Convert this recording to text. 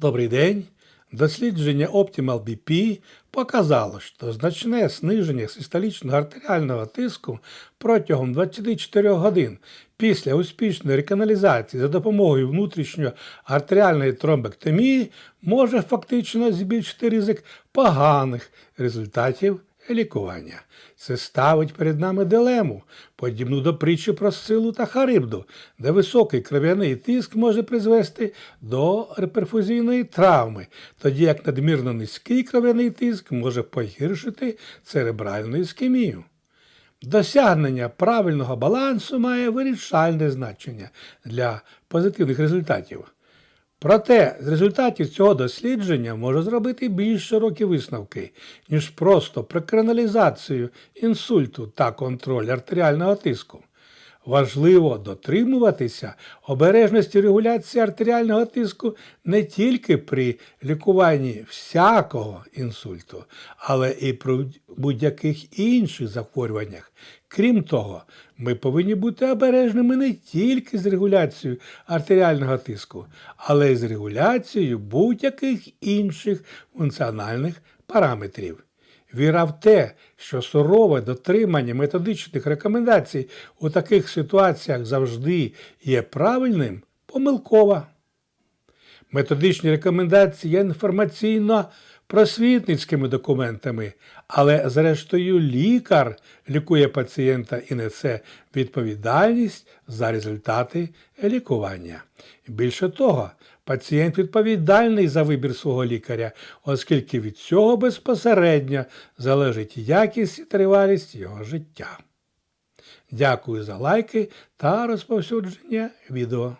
Добрий день. Дослідження Optimal BP показало, що значне зниження систолічного артеріального тиску протягом 24 годин після успішної реканалізації за допомогою внутрішньої артеріальної тромбектомії може фактично збільшити ризик поганих результатів лікування. Це ставить перед нами дилему, подібну до притчі про силу та харибду, де високий кров'яний тиск може призвести до реперфузійної травми, тоді як надмірно низький кров'яний тиск може погіршити церебральну іскемію. Досягнення правильного балансу має вирішальне значення для позитивних результатів. Проте з результатів цього дослідження можна зробити більш широкі висновки, ніж просто про краналізацію інсульту та контроль артеріального тиску. Важливо дотримуватися обережності регуляції артеріального тиску не тільки при лікуванні всякого інсульту, але і при будь-яких інших захворюваннях. Крім того, ми повинні бути обережними не тільки з регуляцією артеріального тиску, але й з регуляцією будь-яких інших функціональних параметрів. Віра в те, що сурове дотримання методичних рекомендацій у таких ситуаціях завжди є правильним, помилкова. Методичні рекомендації є інформаційно-просвітницькими документами, але зрештою лікар лікує пацієнта і несе відповідальність за результати лікування. Більше того, пацієнт відповідальний за вибір свого лікаря, оскільки від цього безпосередньо залежить якість і тривалість його життя. Дякую за лайки та розповсюдження відео.